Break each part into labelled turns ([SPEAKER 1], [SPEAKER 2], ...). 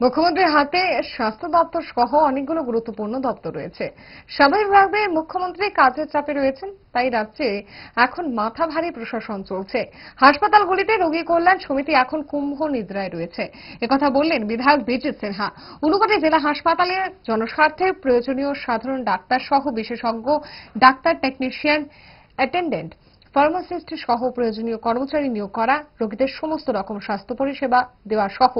[SPEAKER 1] মুখ্যমন্ত্রীর হাতে স্বাস্থ্য দপ্তর সহ অনেকগুলো গুরুত্বপূর্ণ দপ্তর রয়েছে। স্বাভাবিকভাবে মুখ্যমন্ত্রী কাজের চাপে রয়েছেন, তাই রাজ্যে এখন মাথা ভারী প্রশাসন চলছে। হাসপাতালগুলিতে রোগী কল্যাণ সমিতি এখন কুম্ভ নিদ্রায় রয়েছে। একথা বললেন বিধায়ক বিজিৎ সিনহা। ঊনকোটি জেলা হাসপাতালে জনস্বার্থে প্রয়োজনীয় সাধারণ ডাক্তার সহ বিশেষজ্ঞ, ডাক্তার টেকনিশিয়ান, অ্যাটেন্ডেন্ট ফার্মাসিস্ট সহ প্রয়োজনীয় কর্মচারী নিয়োগ করা, রোগীদের সমস্ত রকম স্বাস্থ্য পরিষেবা দেওয়া সহ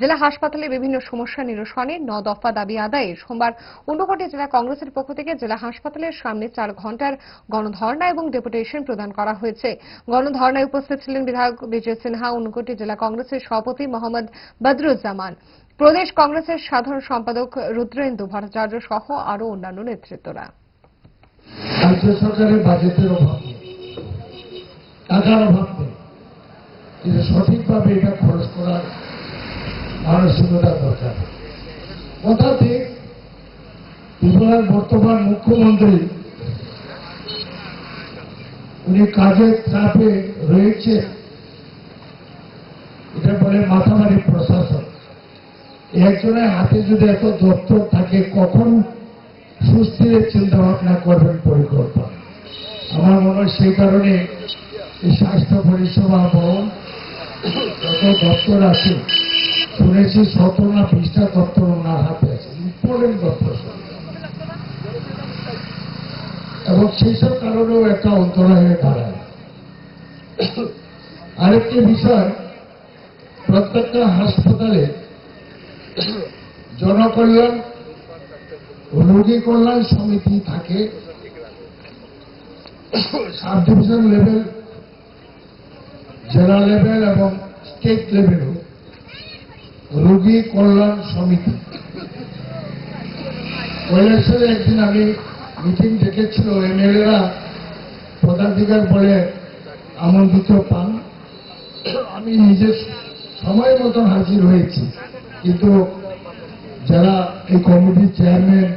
[SPEAKER 1] জেলা হাসপাতালে বিভিন্ন সমস্যা নিরসনে ন দফা দাবি আদায়ে সোমবার ঊনকোটি জেলা কংগ্রেসের পক্ষ থেকে জেলা হাসপাতালের সামনে চার ঘণ্টার গণধর্ণা এবং ডেপুটেশন প্রদান করা হয়েছে। গণধর্ণায় উপস্থিত ছিলেন বিধায়ক বিজয় সিনহা ঊনকোটি জেলা কংগ্রেসের সভাপতি মোহাম্মদ বদরুজ্জামান। প্রদেশ কংগ্রেসের সাধারণ সম্পাদক রুদ্রেন্দু ভট্টাচার্য সহ আরও অন্যান্য নেতৃত্বরা।
[SPEAKER 2] রাজ্য সরকারের বাজেটের অভাব। টাকার অভাব কিন্তু সঠিকভাবে এটা খরচ করার মানসিকতা দরকার। ঠিক ত্রিপুরার বর্তমান মুখ্যমন্ত্রী, উনি কাজের চাপে রয়েছে। এটা বলে মাথামারি প্রশাসন। একজনের হাতে যদি এত দপ্তর থাকে, কখন সুস্থিরের চিন্তা ভাবনা করবেন পরিকল্পনা? আমার মনে হয় সেই কারণে স্বাস্থ্য পরিষেবা ভবন, যত দপ্তর আছে, শুনেছি শত না বিশটা দপ্তর ওনার হাতে আছে ইম্পর্টেন্ট দপ্তর এবং সেই সব কারণেও একটা অন্তরা হয়ে দাঁড়ায়। আরেকটি বিষয়, প্রত্যেকটা হাসপাতালে জনকল্যাণ, রোগী কল্যাণ সমিতি থাকে। সাব ডিভিশন লেভেল জেলা লেভেল এবং স্টেট লেভেলও রোগী কল্যাণ সমিতি। কৈলাসরে একদিন আমি মিটিং ডেকেছিল, এমএলএরা পদাধিকার বলে আমন্ত্রিত পান। আমি নিজের সময় মতন হাজির হয়েছি, কিন্তু যারা এই কমিটির চেয়ারম্যান,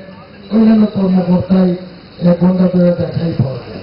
[SPEAKER 2] অন্যান্য কর্মকর্তাই এক ঘণ্টা ধরে দেখাই পাওয়া